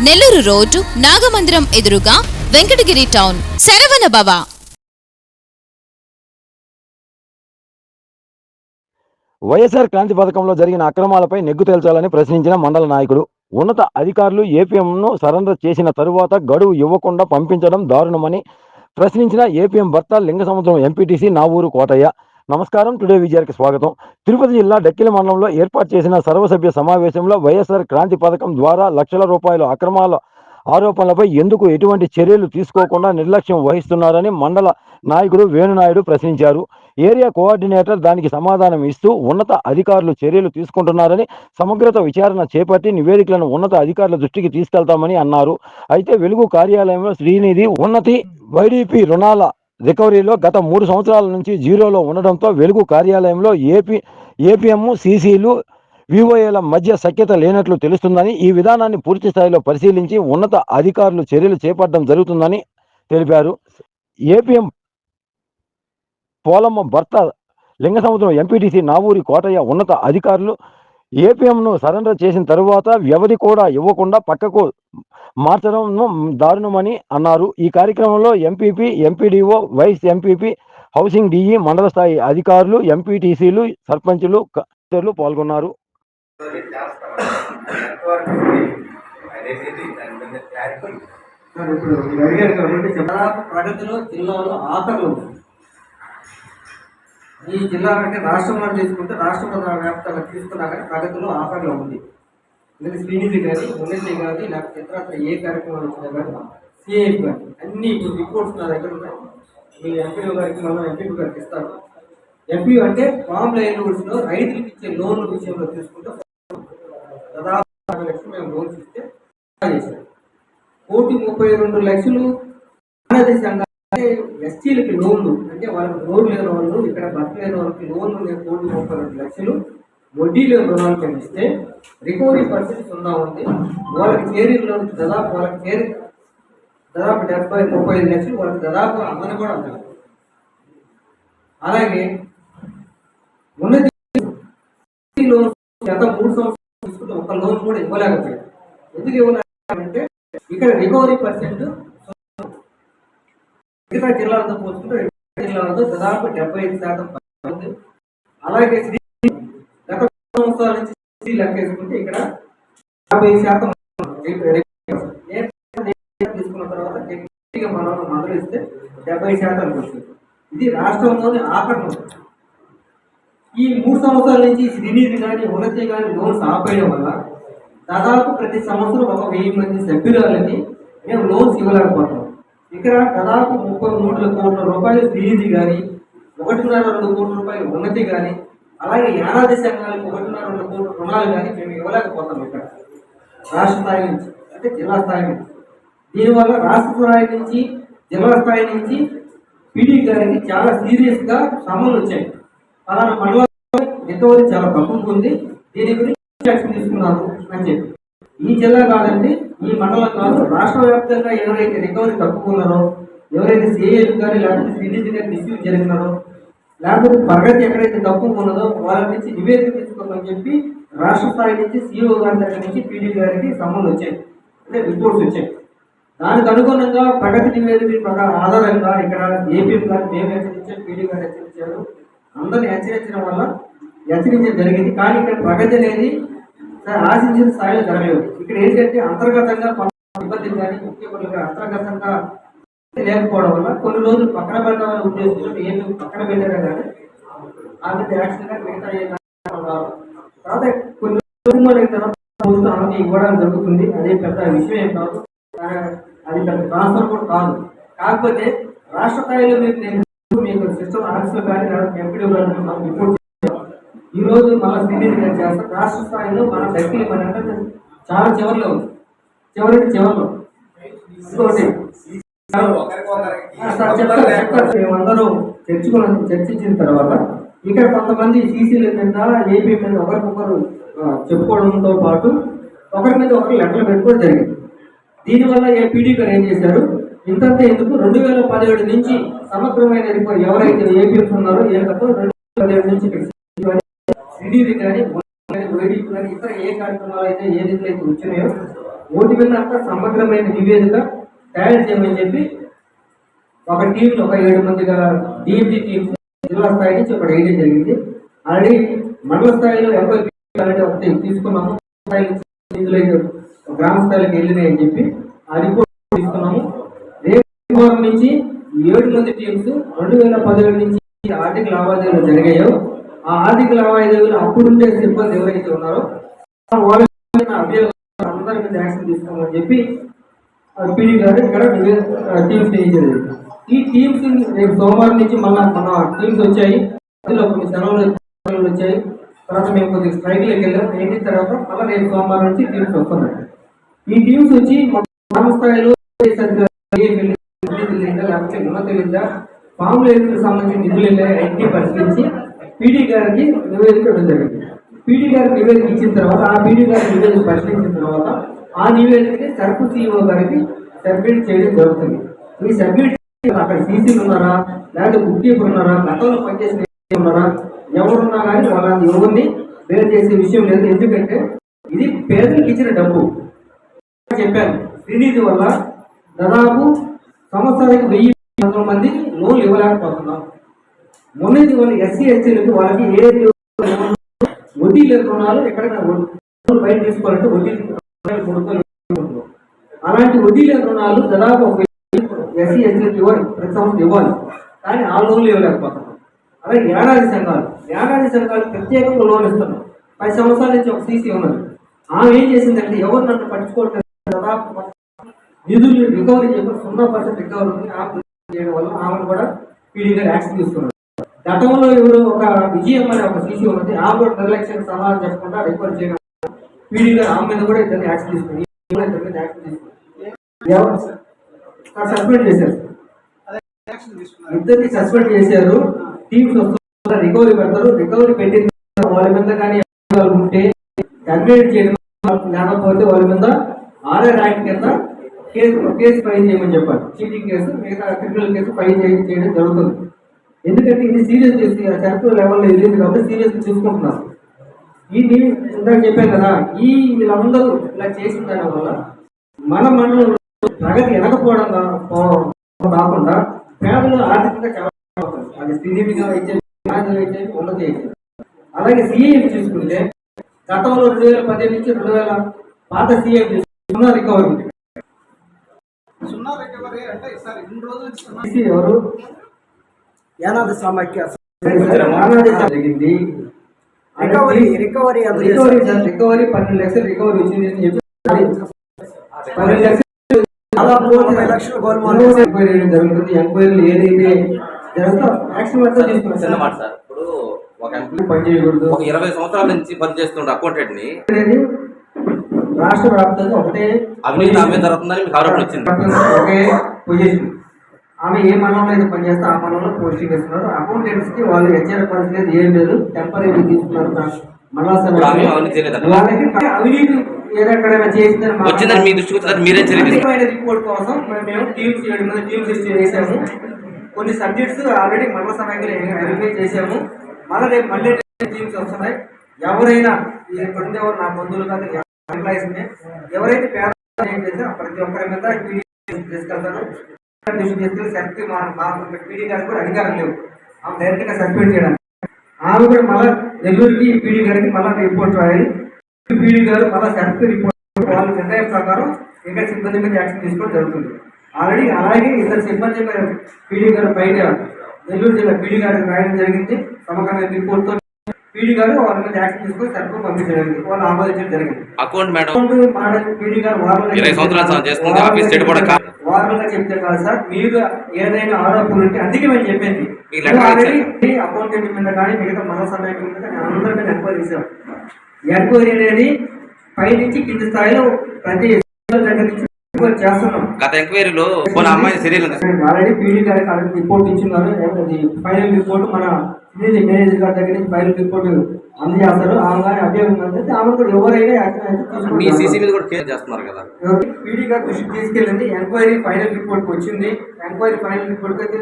Nellore road Nagamandiram ఎదురుగా Venkatagiri town Saravana భవ. వైఎస్ఆర్ క్రాంతి పథకంలో జరిగిన అక్రమాలపై నెగ్గు తేల్చాలని ప్రశ్నించిన మండల నాయకుడు ఉన్నత అధికారులు ఏపీఎంను సరెండర్ చేసిన తరువాత గడువు ఇవ్వకుండా పంపించడం దారుణమని ప్రశ్నించిన ఏపీఎం భర్త లింగ సముద్రం ఎంపీటీసీ నావూరు కోటయ్య. నమస్కారం. టుడే విజయానికి స్వాగతం. తిరుపతి జిల్లా డక్కిల మండలంలో ఏర్పాటు చేసిన సర్వసభ్య సమావేశంలో వైఎస్ఆర్ క్రాంతి పథకం ద్వారా లక్షల రూపాయల అక్రమాల ఆరోపణలపై ఎందుకు ఎటువంటి చర్యలు తీసుకోకుండా నిర్లక్ష్యం వహిస్తున్నారని మండల నాయకుడు వేణునాయుడు ప్రశ్నించారు. ఏరియా కోఆర్డినేటర్ దానికి సమాధానం ఇస్తూ ఉన్నత అధికారులు చర్యలు తీసుకుంటున్నారని సమగ్రత విచారణ చేపట్టి నివేదికలను ఉన్నత అధికారుల దృష్టికి తీసుకెళ్తామని అన్నారు. అయితే వెలుగు కార్యాలయంలో శ్రీనిధి ఉన్నతి వైడీపీ రుణాల రికవరీలో గత మూడు సంవత్సరాల నుంచి జీరోలో ఉండడంతో వెలుగు కార్యాలయంలో ఏపీ ఏపీఎం సీసీలు వివోఏల మధ్య సఖ్యత లేనట్లు తెలుస్తుందని ఈ విధానాన్ని పూర్తి స్థాయిలో పరిశీలించి ఉన్నత అధికారులు చర్యలు చేపట్టడం జరుగుతుందని తెలిపారు. ఏపీఎం పోలమ్మ భర్త లింగసముద్రం ఎంపీటీసీ నావూరి కోటయ్య ఉన్నత అధికారులు ఏపీఎంను సరెండర్ చేసిన తరువాత వ్యవధి కూడా ఇవ్వకుండా పక్కకు మార్చడం దారుణమని అన్నారు. ఈ కార్యక్రమంలో MPP MPDO vice MPP housing DE మండల స్థాయి అధికారులు ఎంపీటీసీలు సర్పంచులు కలెక్టర్లు పాల్గొన్నారు. ప్రగతిలో జిల్లాలో ఆఖరిలో ఉంది ఈ జిల్లా కంటే రాష్ట్రంలో తీసుకుంటే రాష్ట్ర వ్యాప్తంగా తీసుకున్నా కానీ ప్రగతిలో ఆఫర్లో ఉంది. ఎందుకంటే శ్రీనిధి కానీ ఉన్నతి కానీ లేకపోతే ఇతర ఏ కార్యక్రమాలు వచ్చినా కానీ సిఐఎఫ్ కానీ అన్ని ఇప్పుడు రిపోర్ట్స్ నా దగ్గర ఉన్నాయి మీ ఎంపీ గారికి మనం ఎంపీ గారికి ఇస్తారు ఎంపీ అంటే ఫామ్ లైన్ రూల్స్లో రైతులకు ఇచ్చే లోన్ల విషయంలో తీసుకుంటే దాదాపు లక్షలు మేము లోన్స్ ఇస్తే చేశాం కోటి ముప్పై రెండు లక్షలు అనాథ ఎస్టీలకి లోన్లు అంటే వాళ్ళకి లోన్ లేని వాళ్ళు ఇక్కడ భర్త లేని వాళ్ళకి లోన్లు లేని కోటి ముప్పై రెండు లక్షలు వడ్డీ లేని రుణాలు చెల్లిస్తే రికవరీ పర్సెంట్ సున్నా ఉంది. వాళ్ళకి చేరిన లోన్ దాదాపు వాళ్ళకి చేరి దాదాపు డెబ్బై ముప్పై ఐదు లక్షలు వాళ్ళకి దాదాపు అమ్మని కూడా అందాలి అలాగే ఉన్నతి లోన్ గత మూడు సంవత్సరాలు తీసుకుంటే ఒక లోన్ కూడా ఇవ్వలేకపోయారు. ఎందుకు ఇవ్వలేకపోయారంటే ఇక్కడ రికవరీ పర్సెంట్ మిగతా జిల్లాలతో పోల్చుకుంటే జిల్లాలతో దాదాపు డెబ్బై ఐదు శాతం ఉంది. అలాగే శ్రీ గత సంవత్సరాల నుంచి శ్రీ లెక్క వేసుకుంటే ఇక్కడ యాభై శాతం తీసుకున్న తర్వాత గట్టిగా మనం మొదలిస్తే డెబ్బై శాతం వస్తుంది. ఇది రాష్ట్రంలోని ఆఖరణ ఈ మూడు సంవత్సరాల నుంచి శ్రీనిధి కానీ ఉన్నతి కానీ లోన్స్ ఆపేయడం వల్ల దాదాపు ప్రతి సంవత్సరం ఒక వెయ్యి మంది సభ్యురాలని మేము లోన్స్ ఇవ్వలేకపోతాం ఇక్కడ దాదాపు ముప్పై మూడు కోట్ల రూపాయలు శ్రీనిధి కానీ ఒకటిన్నర రెండు కోట్ల రూపాయలు ఉన్నతి కానీ అలాగే యానాది సంఘాలకు ఒకటిన్నర రెండు కోట్ల రుణాలు కానీ మేము ఇవ్వలేకపోతాం ఇక్కడ. రాష్ట్ర స్థాయి నుంచి అంటే జిల్లా స్థాయి నుంచి. దీనివల్ల రాష్ట్ర స్థాయి నుంచి జిల్లా స్థాయి నుంచి పీడీ గారికి చాలా సీరియస్గా సమస్యలు వచ్చాయి. పలానా మండలంలో రికవరీ చాలా తక్కువగా ఉంది. దీని గురించి యాక్షన్ తీసుకున్నారు అని చెప్పి. ఈ జిల్లా కాదండి ఈ మండలం కాదు రాష్ట్ర వ్యాప్తంగా ఎవరైతే రికవరీ తప్పుకున్నారో ఎవరైతే సిఐఎల్ కానీ లేకపోతే సిడిసి కానీ డిస్యూజ్ జరిగినారో లేకపోతే ప్రగతి ఎక్కడైతే తప్పుకున్నదో వాళ్ళ నుంచి నివేదిక తీసుకోమని చెప్పి రాష్ట్ర స్థాయి నుంచి సిఇఓ గారి దగ్గర నుంచి పీడీ గారికి సంబంధం వచ్చాయి. అంటే రిపోర్ట్స్ వచ్చాయి. దానికి అనుగుణంగా ప్రగతి నివేదిక ప్రకారం ఆధారంగా ఇక్కడ ఏపీ గారు మేము హెచ్చరించాం పీడీ గారు హెచ్చరించారు. అందరిని హెచ్చరించడం వల్ల హెచ్చరించడం జరిగింది. కానీ ఇక్కడ ప్రగతి అనేది సార్ ఆశించిన స్థాయిలో జరగలేదు. ఇక్కడ ఏంటంటే అంతర్గతంగా ఇబ్బందులు కానీ ముఖ్యమంత్రులుగా అంతర్గతంగా లేకపోవడం వల్ల కొన్ని రోజులు పక్కన పెడతామని ఉద్దేశంతో ఏమి పక్కన పెట్టారా కానీ ఆమె యాక్షన్ మిగతా తర్వాత కొన్ని రోజులు తర్వాత ప్రభుత్వం ఇవ్వడం జరుగుతుంది. అదే పెద్ద విషయం ఏం కాదు. అది పెద్ద ట్రాన్స్ఫర్ కూడా కాదు. కాకపోతే రాష్ట్ర స్థాయిలో మీరు నేను మీకు సిస్టమ్ ఆఫీస్లో కానీ ఎంపీడీ రిపోర్ట్ ఈ రోజు మన స్థితిని చేస్తాం రాష్ట్ర స్థాయిలో మన డెక్కిలి మన చాలా చివరిలో చివరి చివరిలో. మేమందరూ చర్చకున్నాం చర్చించిన తర్వాత ఇక్కడ కొంతమంది సీసీల మీద ఏపీ మీద ఒకరికొకరు చెప్పుకోవడంతో పాటు ఒకరి మీద ఒకరు లెక్కలు పెట్టుకోవడం జరిగింది. దీనివల్ల ఏ పీడీ గారు ఏం చేశారు? ఇంతంతే ఎందుకు రెండు వేల పదిహేడు నుంచి సమగ్రమైన ఎవరైతే ఏపీఎస్ ఉన్నారో ఏ రెండు వేల పదిహేడు నుంచి ఇక్కడ కానీ వైడీపీ కానీ ఇతర ఏ కార్యక్రమాలు అయితే ఏ అయితే వచ్చినాయో ఓటి మీద అంతా సమగ్రమైన నివేదిక తయారు చేయమని చెప్పి ఒక టీం ఒక ఏడు మందిగా డిఎంజీ టీం జిల్లా స్థాయి నుంచి ఒకటి వేయడం జరిగింది. ఆల్రెడీ మండల స్థాయిలో ఎంపీ ఒకటి తీసుకున్నాము. అయితే గ్రామ స్థాయికి వెళ్ళినాయి అని చెప్పి ఆ రిపోర్ట్ తీసుకున్నాము. రేపు నుంచి ఏడు మంది టీమ్స్ రెండు వేల పదిహేడు నుంచి ఆర్థిక లావాదేవీలు జరిగాయో ఆ ఆర్థిక లావాదేవీలు అప్పుడుండే సిబ్బంది ఎవరైతే ఉన్నారో వాళ్ళ మీద అభియోగాలు అందరి మీద యాక్షన్ తీసుకోమని చెప్పి పీడీ గారు ఇక్కడ టీమ్స్ చేయించారు ఈ టీమ్స్ రేపు సోమవారం నుంచి మళ్ళీ మన టీమ్స్ వచ్చాయి. అందులో కొన్ని సెలవులు వచ్చాయి. తర్వాత మేము కొద్దిగా స్ట్రైక్లోకి వెళ్ళాం. అయిన తర్వాత మళ్ళీ రేపు సోమవారం నుంచి టీమ్స్ వస్తున్నాయి. ఈ టీమ్స్ వచ్చి మన గ్రామ స్థాయిలో ఏ లేకపోతే ఉన్నత తెలియదా ఫామ్ లేనికి సంబంధించిన నిధులు వెళ్ళాయి అన్ని పరిశీలించి పీడీ గారికి నివేదిక ఇవ్వడం జరిగింది. పీడీ గారికి నివేదిక ఇచ్చిన తర్వాత ఆ పీడీ గారి నివేదిక పరిశీలించిన తర్వాత ఆ నివేదికని సరుకు సిఇఓ గారికి సబ్మిట్ చేయడం జరుగుతుంది. ఈ సబ్మిట్ అక్కడ సీసీలు ఉన్నారా? లేకపోతే బుక్ ఉన్నారా? గతంలో పనిచేసిన ఉన్నారా? ఎవరున్నా కానీ వాళ్ళని ఎవరిని వేరు చేసే విషయం లేదు. ఎందుకంటే ఇది పేదలకు ఇచ్చిన డబ్బు. చెప్పాను. శ్రీనిధి వల్ల దాదాపు సంవత్సరానికి వెయ్యి వందల మంది లోన్లు ఇవ్వలేకపోతున్నాం. మొన్నటి వాళ్ళు ఎస్సీ ఎస్టీలకు వాళ్ళకి ఏ వడ్డీ లేని రుణాలు ఎక్కడైనా బయట తీసుకోవాలంటే వడ్డీ అలాంటి వడ్డీ లేని రుణాలు దాదాపు ఒక ఎస్సీ ఎస్టీలకు ఇవ్వాలి ప్రతి సంవత్సరం ఇవ్వాలి. కానీ ఆ లోన్లు ఇవ్వలేకపోతున్నాం. అలాగే ఏడాది సంఘాలు ఏడాది సంఘాలు ప్రత్యేకంగా లోన్ ఇస్తున్నాం పది సంవత్సరాల నుంచి ఒక సీసీ ఉన్నది. ఆమె ఏం చేసిందంటే ఎవరు నన్ను పట్టించుకోవట్లేదు. దాదాపు నిధులు రికవరీ చేయడం సున్నా పర్సెంట్ రికవరీ ఉంది. ఆమె చేయడం వల్ల ఆమెను కూడా పీడీ గారు యాక్షన్ తీసుకున్నారు. గతంలో ఎవరు ఒక విజయం అనే ఒక సీసీ ఉంది. ఆమె కూడా నిర్లక్ష్యం సమాధానం చెప్పకుండా రికవరీ చేయడం. వీడియో ఆమె మీద కూడా ఇద్దరిని యాక్షన్ తీసుకుని ఇద్దరి మీద యాక్షన్ తీసుకుని సస్పెండ్ చేశారు. ఇద్దరిని సస్పెండ్ చేశారు. టీమ్స్ వస్తున్నారు. రికవరీ పెడతారు. రికవరీ పెట్టిన వాళ్ళ మీద కానీ ఉంటే టర్మినేట్ చేయడం లేకపోతే వాళ్ళ మీద ఆర్ఆర్ యాక్ట్ కింద కేసు కేసు ఫైల్ చేయమని చెప్పారు. చీటింగ్ కేసు మిగతా క్రిమినల్ కేసు ఫైల్ చేయడం జరుగుతుంది. ఎందుకంటే ఇది సీరియస్ చేసి సర్కులర్ లెవెల్లో వెళ్ళింది కాబట్టి సీరియస్ చూసుకుంటున్నారు. ఈ నీ- ఇందాక చెప్పాను కదా ఈ వీళ్ళందరూ ఇలా చేసిన దాని వల్ల మన మండలంలో ప్రగతి పో- కాకుండా పేదలు ఆర్థికంగా చాలా. అది స్థితిగా అయితే అయితే అలాగే సీఎం చూసుకుంటే గతంలో రెండు వేల పదిహేను నుంచి రెండు వేల పాత సీఎం సున్నా రికవరీ సున్నా రికవరీ అంటే సార్ ఇన్ని రోజులు ఎవరు? యానాది సమాఖ్య జరిగింది. రికవరీ పన్నెండు లక్షలు రికవరీ వచ్చింది అని చెప్పి పన్నెండు లక్షలు దాదాపు ముప్పై లక్షల గోల్మాల్. ఎంక్వైరీ చేయడం జరుగుతుంది. ఎంక్వైరీలు ఏదైతే జరుగుతుందో యాక్షన్ మొత్తం చిన్న తీసుకున్నాం మాట సార్. ఇప్పుడు ఒక ఎంప్లాయీ పని చేయకూడదు. ఒక ఇరవై సంవత్సరాల నుంచి పనిచేస్తున్న అకౌంటెంట్ని రాష్ట్ర వ్యాప్తంగా ఒకటే అవినీతి ఆమె జరుగుతుందని మీకు ఆరోపణ వచ్చింది. ఒకే పొజిషన్ ఆమె ఏ మండలంలో అయితే పనిచేస్తే ఆ మండలంలో పోస్టింగ్ ఇస్తున్నారు అకౌంటెంట్స్కి వాళ్ళు హెచ్చరిక పరిస్థితి ఏం లేదు. టెంపరీ తీసుకున్నారు మండల. వాళ్ళకి అవినీతి ఏదెక్కడైనా చేసిందని మా- వచ్చిందని మీ దృష్టికి వచ్చిందని మీరేం చర్య తీసుకున్నారు? అధికమైన రిపోర్ట్ కోసం మేము- టీమ్స్ ఏడు మంది టీమ్స్ ఇచ్చి వేసాము కొన్ని సబ్జెక్ట్స్ ఆల్రెడీ మండల వెరిఫై చేసాము మళ్ళీ రేపు మళ్ళీ టీమ్స్ వస్తున్నాయి. ఎవరైనా ఇక్కడ ఉండే ఎవరు నా బంధువులు కాదు ఎవరైతే పేద ప్రతి ఒక్కరి మీద పీడీ తీసుకెళ్తారు దృష్టి తీసుకెళ్ళి మా మా పీడీ గారికి కూడా అధికారం లేవు. ఆమె డైరెక్ట్గా సస్పెండ్ చేయడానికి. ఆమె కూడా మళ్ళీ నెల్లూరుకి పీడీ గారికి మళ్ళీ రిపోర్ట్ రాయాలి. పీడీ గారు మళ్ళీ సర్టి రిపోర్ట్ వాళ్ళ నిర్ణయం ప్రకారం ఇక్కడ సిబ్బంది మీద యాక్షన్ తీసుకోవడం జరుగుతుంది. ఆల్రెడీ అలాగే ఇద్దరు సిబ్బంది మీద పీడీ గారు బయట నెల్లూరు జిల్లా పీడీ గారికి రాయడం జరిగింది. సమగ్రమైన రిపోర్ట్తో పీడీ గారు వాళ్ళ మీద యాక్షన్ తీసుకొని సర్కులు పంపించడం జరిగింది వాళ్ళు ఆమోదించడం జరిగింది. అకౌంట్ మేడం పీడీ గారు. వారంగా చెప్తే కాదు సార్ మీరు ఏదైనా ఆరోపణలు ఉంటే అందుకే మేము చెప్పింది. ఆల్రెడీ అకౌంటెంట్ మీద కానీ మిగతా మన సమయం మీద కానీ అందరి మీద ఎంక్వైరీ చేసాం ఎంక్వైరీ అనేది పై నుంచి కింది స్థాయిలో ప్రతి దగ్గర నుంచి చేస్తున్నాం. గత ఎంక్వైరీలో కొన్ని అమ్మాయి సీరియల్ ఆల్రెడీ పీడీ గారికి రిపోర్ట్ ఇచ్చిన్నారు. ఫైనల్ రిపోర్ట్ మన ఇది మేనేజర్ గారి దగ్గర నుంచి ఫైనల్ రిపోర్ట్ అందజేస్తారు ఆమె కానీ అభ్యర్థం ఆమె కూడా ఎవరైనా యాక్షన్ అయితే మీ సీసీ. మీద కూడా కేసు చేస్తున్నారు కదా. పీడీ గారి దృష్టికి తీసుకెళ్ళింది ఎంక్వైరీ ఫైనల్ రిపోర్ట్ వచ్చింది. ఎంక్వైరీ ఫైనల్ రిపోర్ట్ అయితే.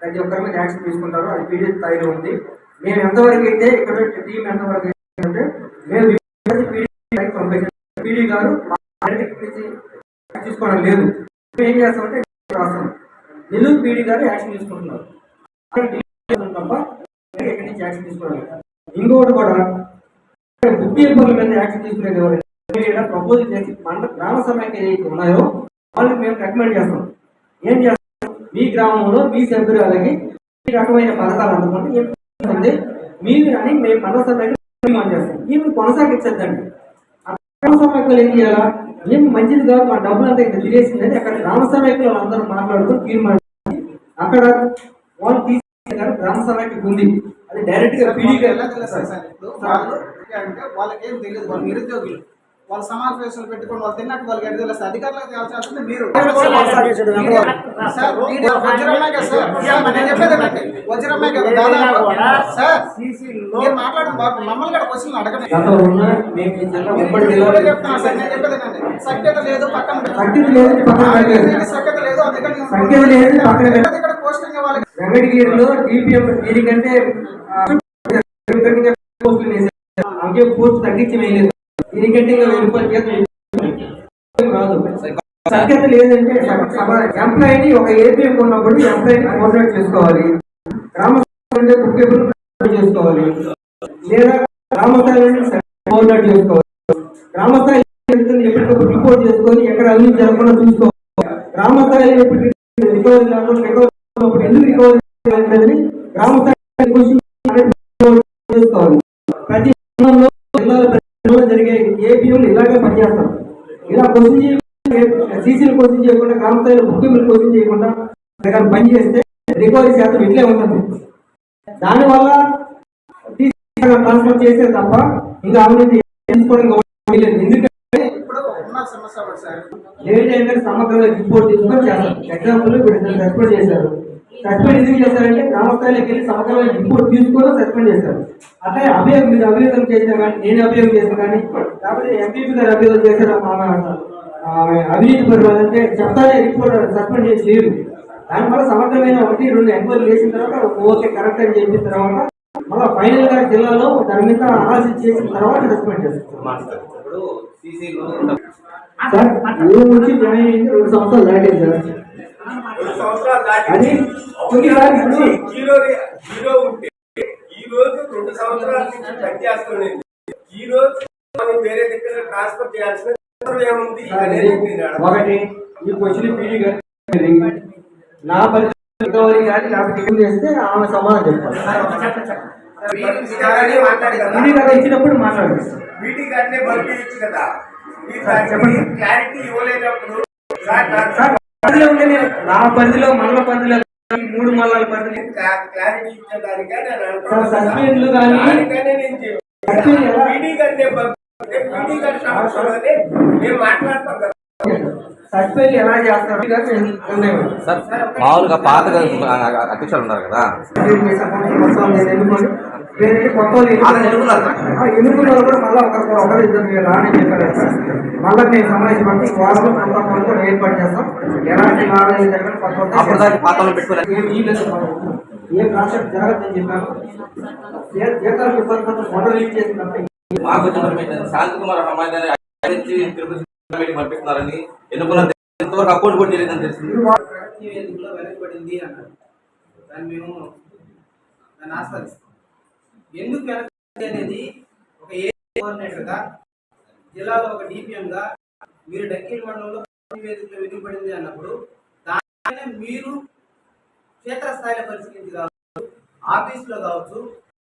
ప్రతి ఒక్కరి మీద యాక్షన్ తీసుకుంటారు. అది పీడీ స్థాయిలో ఉంది. మేము ఎంతవరకు అయితే ఇక్కడ టీం ఎంతవరకు అయితే అంటే మేము పీడీ గారు తీసుకోవడం లేదు. ఏం చేస్తామంటే రాస్తాం. నెల్లూరు పీడీ గారు యాక్షన్ తీసుకుంటున్నారు. తప్ప ఎక్కడి నుంచి యాక్షన్ తీసుకోవడం ఇంకొకటి కూడా బుక్ కీపర్ల మీద యాక్షన్ తీసుకునేది ఎవరైనా ప్రపోజ్ చేసి మన గ్రామ సమైక్య ఏదైతే ఉన్నాయో వాళ్ళకి మేము రికమెండ్ చేస్తాం. ఏం చేస్తాం? మీ గ్రామంలో మీ సభ్యురాలకి ఈ రకమైన పథకాలు అందుకుంటే ఏం మీరు అని మేము మన సమైక్య తీర్మానం చేస్తాం. ఇవి కొనసాగించద్దండి. గ్రామ సమైక్యలు ఏం చేయాలా? ఏం మంచిది కాదు మా డబ్బులు అంతా ఇక్కడ తిరిగేసిందని అక్కడ గ్రామ సమైక్యలో అందరూ మాట్లాడుకుని తీర్మానం అక్కడ వాళ్ళు తీసుకెళ్ళారు గ్రామ సమైక్యకు ఉంది అది డైరెక్ట్గా పీడీ ఎలా తెలుస్తుంది సార్ ఇప్పుడు వాళ్ళు అంటే వాళ్ళకి ఏం తెలియదు వాళ్ళు నిరుద్యోగులు వాళ్ళు సమావేశాలు పెట్టుకొని వాళ్ళు తిన్నట్టు వాళ్ళకి ఎక్కడ తెలుస్తుంది అధికారులకు తేల్చాల్సింది మీరు సార్ వీడియో వజ్రమ్మే కదా సార్ నేను వజ్రమ్మే కదా దాదాపు సార్ మీరు మాట్లాడిన బాబు మమ్మల్ని కూడా క్వశ్చన్ అడగండి గతంలో ఉన్న మేము ఈ జిల్లా ఉమ్మడి మీరు జిల్లాలో కూడా చెప్తున్నారు సార్ నేను చెప్పేది ఏంటంటే సఖ్యత లేదు పక్కన. సఖ్యత లేదు అందుకని. ఇక్కడ వాళ్ళకి డిపిఎం దీనికంటే ఆ, దీనికంటే పోస్టులు వేశారు. పోస్ట్ తగ్గించి వేయలేదు దీనికంటే ఇంకా వెయ్యి రూపాయలు రాదు. సఖ్యత లేదంటే ఎంప్లాయీని ఒక ఏపీఎం ఉన్నప్పుడు ఎంప్లాయీని కోఆర్డినేట్ చేసుకోవాలి. గ్రామ స్థాయి చేసుకోవాలి. లేదా గ్రామస్థాయి కోఆర్డినేట్ చేసుకోవాలి. గ్రామస్థాయి ఎప్పటికప్పుడు రిపోర్ట్ చేసుకొని ఎక్కడ అవినీతి జరగకుండా చూసుకోవాలి. గ్రామ స్థాయిలో రికవరీ లేకుండా రికవరీ అప్పుడు ఎందుకు రికవరీ చేయలేదని గ్రామ స్థాయి క్వశ్చన్ చేసుకోవాలి ప్రతి గ్రామంలో జిల్లాలో ప్రతి జిల్లాలో జరిగే ఏపీఎంలు ఇలాగే పనిచేస్తారు ఇలా క్వశ్చన్ చేయకుండా సీసీలు క్వశ్చన్ సంస్థలు గ్రామ ముఖ్యమంత్రి చేయకుండా ఇక్కడ పని చేస్తే రికవరీ శాతం ఇట్లే ఉంటుంది. దానివల్ల ట్రాన్స్ఫర్ చేసే తప్ప ఇంకా అవినీతి ఎందుకంటే సమగ్రంగా రిపోర్ట్ తీసుకొని చేస్తారు. ఎగ్జాంపుల్ సస్పెండ్ చేశారు. సస్పెండ్ ఎందుకు చేశారంటే గ్రామ స్థాయిలోకి వెళ్ళి సమగ్రమైన రిపోర్ట్ తీసుకొని సస్పెండ్ చేశారు అట్లే అభియోగం మీరు అభియోగం చేసినా కానీ నేను అభియోగం చేసిన కానీ లేకపోతే ఎంపీపీ గారు అభియోగం చేశారు ఆమె అవినీతి అంటే చెప్తానే రిపోర్ట్ సస్పెండ్ చేసి లేరు దానివల్ల సమగ్రమైన ఒకటి రెండు ఎంక్వైరీ చేసిన తర్వాత ఓకే కరెక్ట్ అని చెప్పిన తర్వాత మళ్ళీ ఫైనల్గా జిల్లాలో దాని మీద అనాలిసిస్ చేసిన తర్వాత సస్పెండ్ చేస్తారు. ఇప్పుడు సీసీలో సార్ ఊరు నుంచి జాయిన్ అయింది రెండు సంవత్సరాలు దాటింది సార్. అది కొన్నిసార్లు ఇప్పుడు జీరో జీరో ఉంటే ఈ రోజు రెండు సంవత్సరాల నుంచి పనిచేస్తుంది ఈ రోజు మనం వేరే దగ్గర ట్రాన్స్ఫర్ చేయాల్సిన ఒకటి ఈ క్వశ్చన్ పీడీ గారు నా పరిస్థితి రికవరీ కానీ నాకు టికెట్ చేస్తే ఆమె సమాధానం కదా. పీడీ గారు ఇచ్చినప్పుడు మాట్లాడండి మీటింగ్ అంటే పంపించచ్చు కదా. క్లారిటీ ఇవ్వలేనప్పుడు నా పరిధిలో మల్ల పరిధిలో ఈ మూడు మల్లల పరిధిలో క్లా- క్లారిటీ ఇచ్చేదానికే. సస్పెండ్లు కానీ పీడీ గారు నిర్ణయం సార్ మామూలుగా పాతగా అధ్యక్షులు ఉన్నారు కదా ఎన్నుకున్నారు. కూడా మళ్ళీ ఒకరు ఒకరు ఇద్దరు రాని చెప్పారు. మళ్ళీ కొంత ఏర్పాటు చేస్తాం ఎలాంటి పాత ఏం. ఏం కాన్సెప్ట్ జరగదని చెప్పాను ఏ- ఇబ్బంది పడుతున్న మొదలు చేసినప్పుడు మాకు వచ్చిన శాంతి తిరుపతి పంపిస్తున్నారని ఎన్నుకున్న ఇంతవరకు అకౌంట్ కూడా తెలియదని తెలిసింది. వేదికలో వెనకబడింది అన్నారు. దాన్ని మేము దాన్ని ఆస్వాదిస్తాం. ఎందుకు వెనకబడింది అనేది ఒక ఏ కోఆర్డినేటర్గా జిల్లాలో ఒక డిపిఎంగా మీరు డక్కీల్ మండలంలో ప్రతి వేదికలో వెనుకబడింది అన్నప్పుడు దాన్ని మీరు క్షేత్రస్థాయిలో పరిశీలించి కావచ్చు ఆఫీస్లో కావచ్చు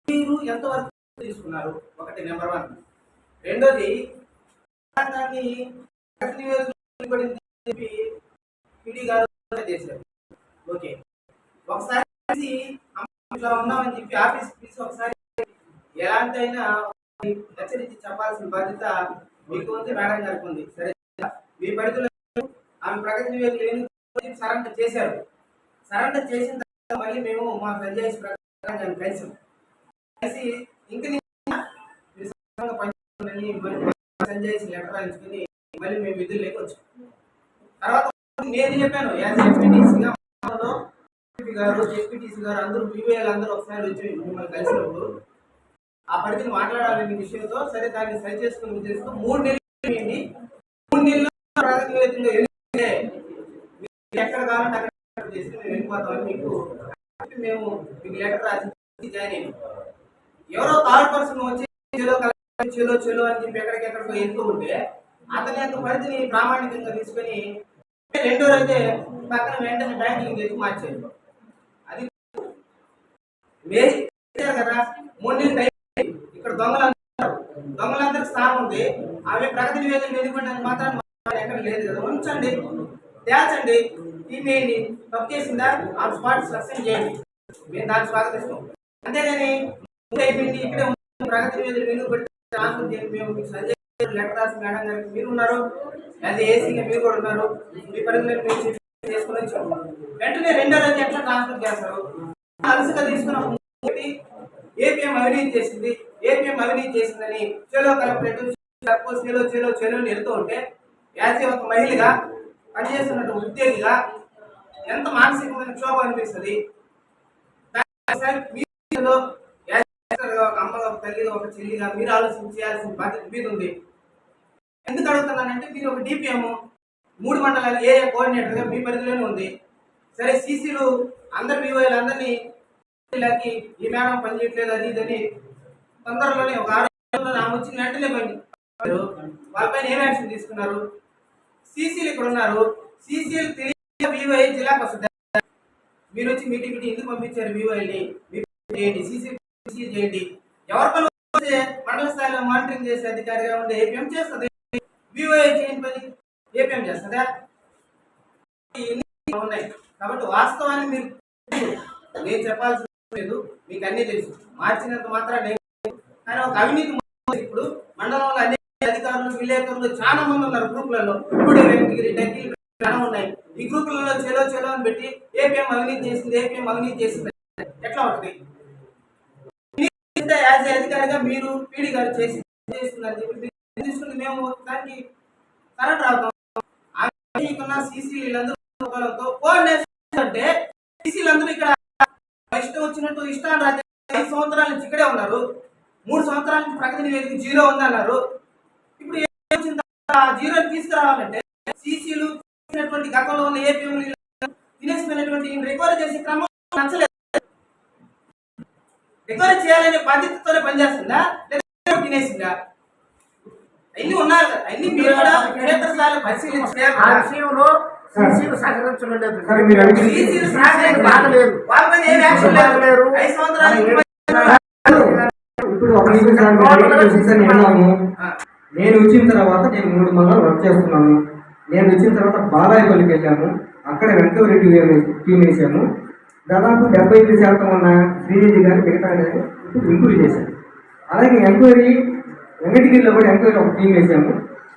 మీరు ఎంతవరకు తీసుకున్నారు. ఒకటి నెంబర్ వన్. రెండోది దాన్ని చెప్పి పిడి గారు చేశారు. ఓకే. ఒకసారి ఇట్లా ఉన్నామని చెప్పి ఆఫీస్ తీసి ఒకసారి ఎలాంటైనా హెచ్చరించి చెప్పాల్సిన బాధ్యత మీకు ఉంది మేడం గారికి ఉంది. సరే మీ పరిధిలో ఆమె ప్రగతి నివేదిక సరెండర్ చేశారు. సరెండర్ చేసిన తర్వాత మళ్ళీ మేము మా చేసి ప్రకారం కలిసాం. కలిసి ఇంక సంజయ్ లెటర్ రాయించుకుని మళ్ళీ మేము విధులు వచ్చాం తర్వాత నేను చెప్పాను? యాజ్ ఎంపీటీసీగా గారు జెడ్పీటీసీ గారు అందరూ బీవీఎల్ అందరూ ఒకసారి వచ్చి మిమ్మల్ని కలిసినప్పుడు ఆ పరిధిని మాట్లాడాలనే విషయంతో సరే దాన్ని సరి చేసుకుని ఉద్దేశంతో మూడు నెలలు అయింది. మూడు నెలలు ప్రాథమికంగా ఎందుకంటే ఎక్కడ కావాలంటే అక్కడ చేసి మేము వెళ్ళిపోతామని మీకు మేము మీకు లెటర్ రాసి జాయిన్ ఎవరో థర్డ్ పర్సన్ వచ్చి చెలో చెలో చెలో అని చెప్పి ఎక్కడికెక్కడికో వెళ్తూ ఉంటే అతని యొక్క పరిధిని ప్రామాణికంగా తీసుకొని రెండో రోజే పక్కన వెంటనే బ్యాంకింగ్ చేసి మార్చేది అది మే కదా మూడు ఇక్కడ దొంగలు దొంగలందరికి స్థానం ఉంది. ఆమె ప్రగతి నివేదన ఎదుర్కొంటానికి మాత్రం ఎక్కడ లేదు కదా. ఉంచండి తేల్చండి తీసేయండి తప్పు చేసిందా? ఆ స్పాట్ సస్పెండ్ చేయండి. మేము దాన్ని స్వాగతిస్తాం. అంతేగాని అయిపోయింది ఇక్కడే ప్రగతి పెట్టి ట్రాన్స్ఫర్ మేము మీకు సంజయ్ లెటర్ రాసి మేడం గారికి మీరు ఉన్నారు. యాజ్ ఏసీగా మీరు కూడా ఉన్నారు. మీ పరిధిలో మీరు చేసుకుని వెంటనే రెండో రోజు ఎట్లా ట్రాన్స్ఫర్ చేస్తారు? అలసిగా తీసుకున్న ఏపీఎం అవినీతి చేసింది. ఏపీఎం అవినీతి చేసిందని చేలో కలెక్టరేట్ చెలో చేలో చెలో వెళ్తూ ఉంటే యాజ్ ఒక మహిళగా పనిచేస్తున్న ఉద్యోగిగా ఎంత మానసికమైన క్షోభ అనిపిస్తుంది? ఒక ఒక తల్లిగా ఒక చెల్లిగా మీరు ఆలోచన చేయాల్సిన బాధ్యత మీద ఉంది. ఎందుకు అడుగుతున్నానంటే మీరు ఒక డిపిఎం మూడు మండలాలు ఏ కోఆర్డినేటర్గా మీ పరిధిలోనే ఉంది. సరే సీసీలు అందరు వివోలు అందరినీ వీళ్ళకి ఈ మేడం పని చేయట్లేదు అది ఇది అని తొందరలోనే ఒక ఆరు ఆమె వచ్చిన వెంటనే పని వాళ్ళపైన ఏం యాక్షన్ తీసుకున్నారు? సీసీలు ఇక్కడ ఉన్నారు. సీసీలు తెలియ వివోఐ జిల్లాకు వస్తుంది మీరు వచ్చి మీటింగ్ మీటింగ్ ఎందుకు పంపించారు వివోఐని చేయండి. సీసీ చేయండి. ఎవరి పని వస్తే మండల స్థాయిలో మానిటరింగ్ చేసే అధికారిగా ఉండే ఏపీఎం చేస్తుంది. వివోఐ చేయని పని ఏపీఎం చేస్తుందా? ఉన్నాయి? కాబట్టి వాస్తవాన్ని మీరు నేను చెప్పాల్సిన లేదు మీకు అన్నీ తెలుసు. మార్చినంత మాత్రం కానీ ఒక అవినీతి ఇప్పుడు మండలంలో అనేక అధికారులు విలేకరులు చాలా మంది ఉన్నారు గ్రూపులలో. ఇప్పుడు వెంకటగిరి డగ్గిరి చాలా ఉన్నాయి. ఈ గ్రూపులలో చెలో చెలో అని పెట్టి ఏపీఎం అవినీతి చేసింది ఏపీఎం అవినీతి చేసింది. ఎట్లా ఉంటుంది? యాజ్ అధికారిగా మీరు పీడి గారు చేసి చేస్తుందని చెప్పి తీసుకుంది మేము దానికి కరెంట్ అవుతాం ఇక్కడ సీసీలందరూ కోఆర్డినేషన్ అంటే సీసీలు ఇక్కడ ఇష్టం వచ్చినట్టు ఇష్టాన్ని రాజ్యం ఐదు సంవత్సరాల నుంచి ఇక్కడే ఉన్నారు. మూడు సంవత్సరాల నుంచి ప్రగతి నివేదిక జీరో ఉంది అన్నారు ఇప్పుడు జీరో తీసుకురావాలంటే సీసీలు గతంలో ఉన్న ఏపీ తినేసిపోయినటువంటి రికవరీ చేసే క్రమం నచ్చలేదు. రికవరీ చేయాలనే బాధ్యతతోనే పనిచేస్తుందా? లేదా తినేసిందా? అన్ని ఉన్నారు కదా. అన్ని మీరు కూడా క్షేత్రస్థాయిలో ఐదు సంవత్సరాలు ఇప్పుడు ఒక నిమిషం నేను వచ్చిన తర్వాత నేను మూడు మండలాలు వర్క్ చేస్తున్నాను. నేను వచ్చిన తర్వాత బాలాయపల్లికి వెళ్ళాము. అక్కడ వెంకటరెడ్డి టీం వేసాము దాదాపు డెబ్బై ఐదు శాతం ఉన్న శ్రీదేవి గారు మిగతా ఎంక్వైరీ ఇంప్రూవ్ చేశారు. అలాగే ఎంక్వైరీ వెంకటగిరిలో కూడా ఎంక్వైరీ ఒక టీం వేసాము.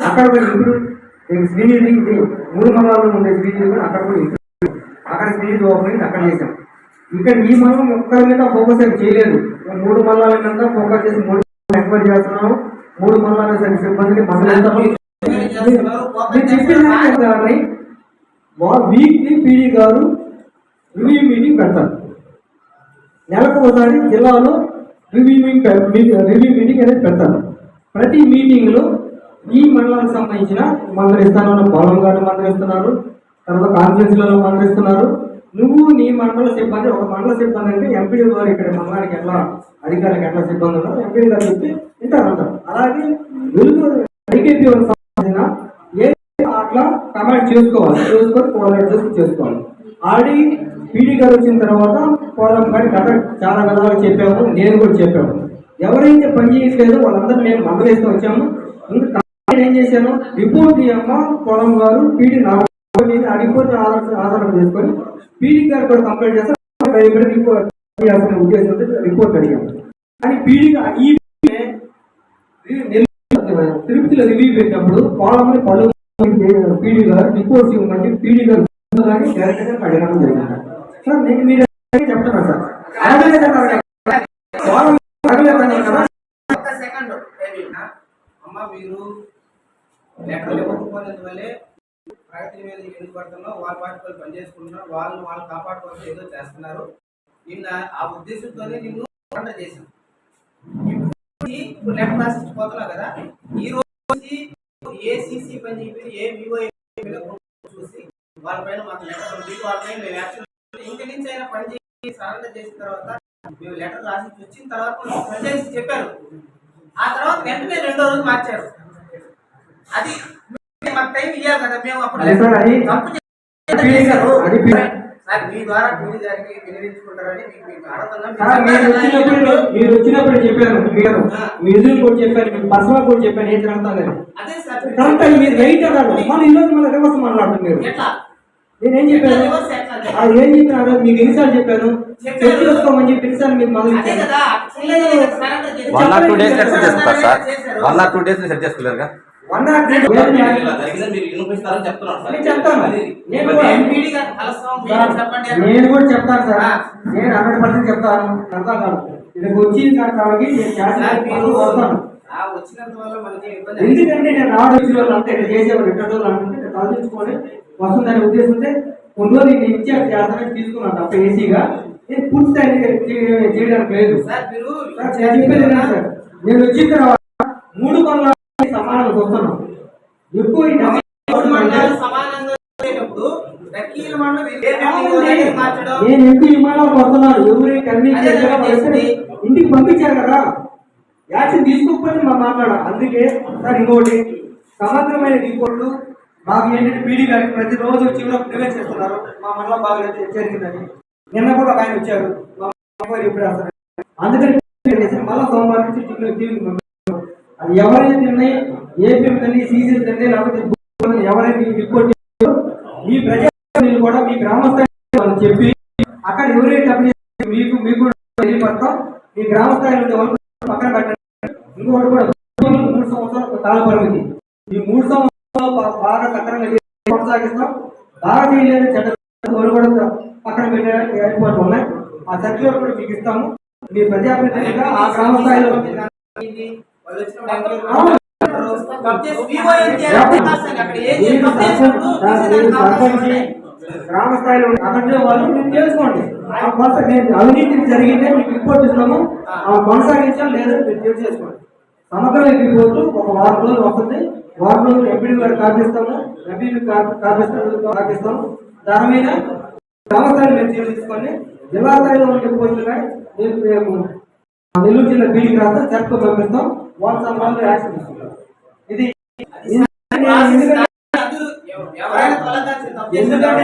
అక్కడ కూడా ఇంప్రూవ్ శ్రీదేవి మూడు మండలాల్లో ఉండే శ్రీదేవి కూడా అక్కడ కూడా ఇంప్రూవ్ అక్కడ శ్రీదేవి ఓపెనింగ్ అక్కడ చేసాం ఇక్కడ ఈ మండలం ఒక్కరి మీద ఫోకస్ ఏం చేయలేదు. మూడు మండలాల మీద ఫోకస్ చేసి మూడు ఎంక్వైరీ చేస్తున్నాము. మూడు మండలాల సరి సిబ్బందిని మండలం వీక్లీ పీడీ గారు రివ్యూ మీటింగ్ పెడతారు. నెలకు ఒకసారి జిల్లాలో రివ్యూమింగ్ రివ్యూ మీటింగ్ అనేది పెడతాను ప్రతి మీటింగ్లో ఈ మండలానికి సంబంధించిన మందరిస్తాను పొలం గారు మందరిస్తున్నారు తర్వాత కాన్ఫరెన్స్లలో మందరిస్తున్నారు నువ్వు నీ మండల సిబ్బంది ఒక మండల సిబ్బంది అంటే ఎంపీడీ గారు ఇక్కడ మండలానికి ఎట్లా అధికారులకు ఎట్లా సిబ్బంది ఉన్నారు ఎంపీడీ గారు చెప్పి వింటారు అంటారు అలాగే వెలుగు ఐకేపీ సంబంధించిన ఏ అట్లా కమాండ్ చేసుకోవాలి చేసుకొని కోఆర్డినేట్ చేసి చేసుకోవాలి. ఆల్రెడీ పీడీ గారు వచ్చిన తర్వాత పోలం గారి కథ చాలా విధాలుగా చెప్పాము నేను కూడా చెప్పాము. ఎవరైతే పని చేయట్లేదో వాళ్ళందరూ మేము మందలేస్తూ వచ్చాము. ఇంకా నేను ఏం చేశాను? రిపోర్ట్ అమ్మ పొలం గారు పీడీ నా ఆ రిపోర్ట్ ఆధారం చేసుకొని పీడీ గారు కూడా కంప్లైంట్ చేస్తే రిపోర్ట్ చేయాల్సిన ఉద్దేశంతో రిపోర్ట్ అడిగాము. కానీ పీడీ ఈ తిరుపతిలో రివ్యూ పెట్టినప్పుడు పొలంని పలు పీడీ గారు రిపోర్ట్స్ ఇవ్వమంటే పీడీ గారు కానీ డైరెక్ట్గా అడగడం జరిగింది. సార్ నేను మీరు చెప్తున్నా సార్. అడగలేదు సెకండ్. అమ్మ మీరు ప్రగతి మీద ఎందుకు పడుతున్నావు వాళ్ళ పార్టీ వాళ్ళు పనిచేసుకుంటున్నారు వాళ్ళు వాళ్ళు కాపాడుకోవాలి ఏదో చేస్తున్నారు. నిన్న ఆ ఉద్దేశంతోనే నిన్ను చేశాను ఇప్పుడు లెటర్ కదా ఈ రోజు ఏ సీసీ పని చెప్పి ఏ వివో చూసి వాళ్ళపైన మాకు లెటర్ ఉంది వాళ్ళపైన మేము యాక్షన్ అయినా చేసిన తర్వాత మేము లెటర్ రాసి వచ్చిన తర్వాత చెప్పారు. ఆ తర్వాత వెంటనే రెండో రోజు మార్చారు. అది మాకు టైం ఇవ్వాలి కదా మేము అప్పుడు అదే సార్, మీ ద్వారా వినియోగించుకుంటారని మీకు మీకు మీరు వచ్చినప్పుడు మీరు వచ్చినప్పుడు చెప్పాను మీరు మీ ఎదురు కూడా చెప్పాను పర్సనల్ కూడా చెప్పాను ఏం జరుగుతుంది అదే సార్. కరెక్ట్ మీరు రైట్ అన్నారు మళ్ళీ ఈరోజు మళ్ళీ రివర్స్ మాట్లాడుతున్నారు. ఎట్లా? నేనేం చెప్పాను? ఆ, ఏం చెప్పినారు మీకు ఎన్నిసార్లు చెప్పాను. చెక్ చేసుకోమని చెప్పి ఎన్నిసార్లు మీకు అదే సరెండర్ చేసి- one or two days set. చేసుకుంటారు సార్. చేశారు. One or two days set చేసుకోలేరుగా? One nought three ఇలా జరిగిందని మీరు వినిపిస్తారని చెప్తున్నాను సార్. నేను చెప్తాను. అది నేను కూడా మీరు చెప్తాను సార్. నేను హండ్రెడ్ పర్సెంట్ చెప్తాను. అర్థం కాదు. ఇక్కడికి వచ్చి కాబట్టి నేను చేస్తాను మీరు వస్తాను. ఎందుకంటే నేను రావడం వచ్చిన వాళ్ళు అంతా. ఇక్కడ చేసేవారు ఎక్కడ రోజులు అనుకుంటే ఇక్కడ తలదించుకొని వస్తుందనే ఉద్దేశంతో కొన్ని రోజులు నేను ఇచ్చి చేస్తానని తీసుకున్నాను తప్ప ఏసీగా. నేను పూర్తి చేయడానికి లేదు. సార్ మీరు సార్, నేను చెప్పేది ఏంటంటే సార్, నేను వచ్చిన తర్వాత మూడు పనుల సమానంగా వస్తున్నాను ఎక్కువ నేను ఎంపీ విమానాలు వస్తున్నాను. ఎవరి కన్నీ. ఇంటికి పంపించారు కదా. యాక్షన్ తీసుకోకపోతే మా మాట్లాడ అందుకే సార్ ఇంకోటి సమగ్రమైన రిపోర్ట్లు మాకు ఏంటంటే పీడీ గారికి ప్రతిరోజు వచ్చి కూడా ప్రివెంట్ చేస్తున్నారు. మా మండలం బాగా జరిగిందని నిన్న కూడా ఆయన వచ్చారు. మా అమ్మాయి అందుకని మళ్ళీ సోమవారం నుంచి టీవీ అది ఎవరైతే తిన్నాయి ఏపీఎం తిన్నాయి సీజన్ తిన్నాయి లేకపోతే ఎవరైతే రిపోర్ట్ మీ ప్రజలు కూడా మీ గ్రామస్థాయి చెప్పి అక్కడ ఎవరైతే మీకు మీకు తెలియపడతాం. మీ గ్రామస్థాయి పక్కన పెట్టండి. ఇంకొకటి కూడా మూడు సంవత్సరాలు కాల పరిమితి ఈ మూడు సంవత్సరాలు బాగా సక్రమంగా కొనసాగిస్తాం బాగా చేయలేని చెడ్డ వాళ్ళు కూడా పక్కన పెట్టడానికి ఏర్పాట్లు ఉన్నాయి ఆ సర్టిఫికేట్ కూడా మీకు ఇస్తాము. మీ ప్రజాప్రతినిధిగా ఆ గ్రామ స్థాయిలో. గ్రామ స్థాయిలో అక్కడ వాళ్ళు మీరు తెలుసుకోండి ఆ కొంత నేను అవినీతి జరిగిందే మీకు రిపోర్ట్ ఇస్తాము ఆ కొనసాగించాలి లేదా మీరు తెలియజేసుకోండి సమగ్రమైన రిపోర్టు ఒక వారం రోజులు వస్తుంది. వారం రోజులు ఎంపీ గారు కాపిస్తాము ఎంపీ కాపిస్తాము కాపిస్తాము దాని మీద గ్రామ స్థాయిలో చర్యలు తీసుకోండి జిల్లా స్థాయిలో ఉండే పోస్టులు కానీ మేము మేము నెల్లూరు జిల్లా బీడీకి రాస్తాం చర్చకు పంపిస్తాం. వాళ్ళ సంబంధంలో యాక్షన్ తీసుకుంటాం. ఇది ఎందుకంటే